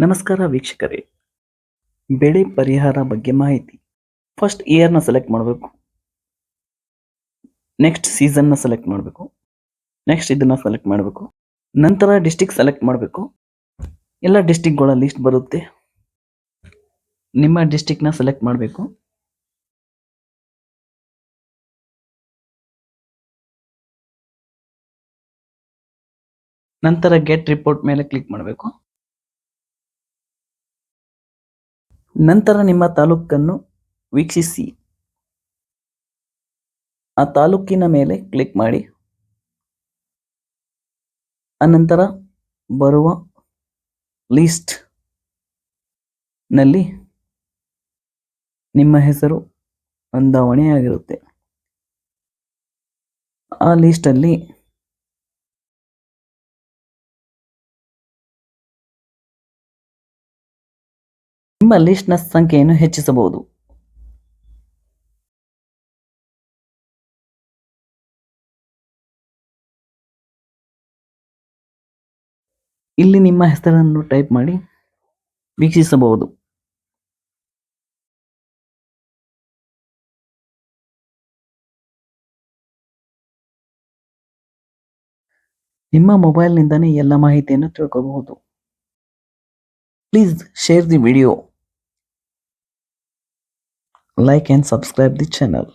ನಮಸ್ಕಾರ ವೀಕ್ಷಕರೇ. ಬೆಳೆ ಪರಿಹಾರ ಬಗ್ಗೆ ಮಾಹಿತಿ. ಫಸ್ಟ್ ಇಯರ್ನ ಸೆಲೆಕ್ಟ್ ಮಾಡಬೇಕು. ನೆಕ್ಸ್ಟ್ ಸೀಸನ್ನ ಸೆಲೆಕ್ಟ್ ಮಾಡಬೇಕು. ನೆಕ್ಸ್ಟ್ ಇದನ್ನ ಸೆಲೆಕ್ಟ್ ಮಾಡಬೇಕು. ನಂತರ ಡಿಸ್ಟಿಕ್ ಸೆಲೆಕ್ಟ್ ಮಾಡಬೇಕು. ಎಲ್ಲ ಡಿಸ್ಟಿಕ್ಗಳ ಲಿಸ್ಟ್ ಬರುತ್ತೆ. ನಿಮ್ಮ ಡಿಸ್ಟಿಕ್ನ ಸೆಲೆಕ್ಟ್ ಮಾಡಬೇಕು. ನಂತರ ಗೆಟ್ ರಿಪೋರ್ಟ್ ಮೇಲೆ ಕ್ಲಿಕ್ ಮಾಡಬೇಕು. ನಂತರ ನಿಮ್ಮ ತಾಲೂಕನ್ನು ವೀಕ್ಷಿಸಿ. ಆ ತಾಲೂಕಿನ ಮೇಲೆ ಕ್ಲಿಕ್ ಮಾಡಿ. ಅನಂತರ ಬರುವ ಲಿಸ್ಟ್ನಲ್ಲಿ ನಿಮ್ಮ ಹೆಸರು ನೋಂದಾವಣೆಯಾಗಿರುತ್ತೆ ಆ ಲಿಸ್ಟಲ್ಲಿ ನಿಮ್ಮ ಲಿಸ್ಟ್ನ ಸಂಖ್ಯೆಯನ್ನು ಹೆಚ್ಚಿಸಬಹುದು. ಇಲ್ಲಿ ನಿಮ್ಮ ಹೆಸರನ್ನು ಟೈಪ್ ಮಾಡಿ ವೀಕ್ಷಿಸಬಹುದು. ನಿಮ್ಮ ಮೊಬೈಲ್ನಿಂದನೇ ಎಲ್ಲ ಮಾಹಿತಿಯನ್ನು ತಿಳ್ಕೋಬಹುದು. Please share the video. Like and subscribe the channel